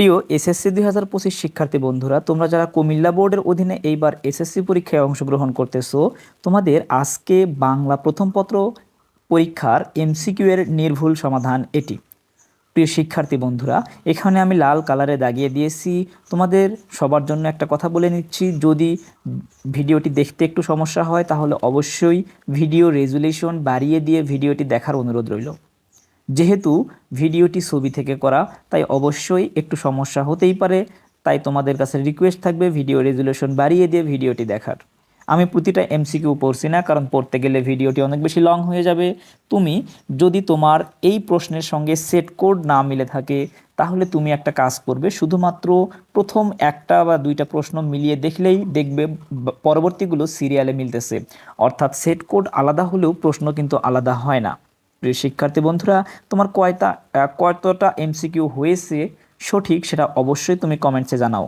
প্রিয় এসএসসি দুই হাজার পঁচিশ শিক্ষার্থী বন্ধুরা, তোমরা যারা কুমিল্লা বোর্ডের অধীনে এইবার এসএসসি পরীক্ষায় অংশগ্রহণ করতেছো, তোমাদের আজকে বাংলা প্রথম পত্র পরীক্ষার এমসিকিউ এর নির্ভুল সমাধান এটি। প্রিয় শিক্ষার্থী বন্ধুরা, এখানে আমি লাল কালারে দাগিয়ে দিয়েছি। তোমাদের সবার জন্য একটা কথা বলে নিচ্ছি, যদি ভিডিওটি দেখতে একটু সমস্যা হয়, তাহলে অবশ্যই ভিডিও রেজুলেশন বাড়িয়ে দিয়ে ভিডিওটি দেখার অনুরোধ রইল। যেহেতু ভিডিওটি ছবি থেকে করা, তাই অবশ্যই একটু সমস্যা হতেই পারে। তাই তোমাদের কাছে রিকোয়েস্ট থাকবে ভিডিও রেজুলেশন বাড়িয়ে দিয়ে ভিডিওটি দেখার। আমি প্রতিটা এমসিকিউ পড়ছি না, কারণ পড়তে গেলে ভিডিওটি অনেক বেশি লং হয়ে যাবে। তুমি যদি তোমার এই প্রশ্নের সঙ্গে সেট কোড না মিলে থাকে, তাহলে তুমি একটা কাজ করবে, শুধুমাত্র প্রথম একটা বা দুইটা প্রশ্ন মিলিয়ে দেখলেই দেখবে পরবর্তীগুলো সিরিয়ালে মিলতেছে। অর্থাৎ সেট কোড আলাদা হলেও প্রশ্ন কিন্তু আলাদা হয় না। শিক্ষার্থী বন্ধুরা তোমার কয়টা কতটা এমসিকিউ হয়েছে সঠিক সেটা অবশ্যই তুমি কমেন্টসে জানাও।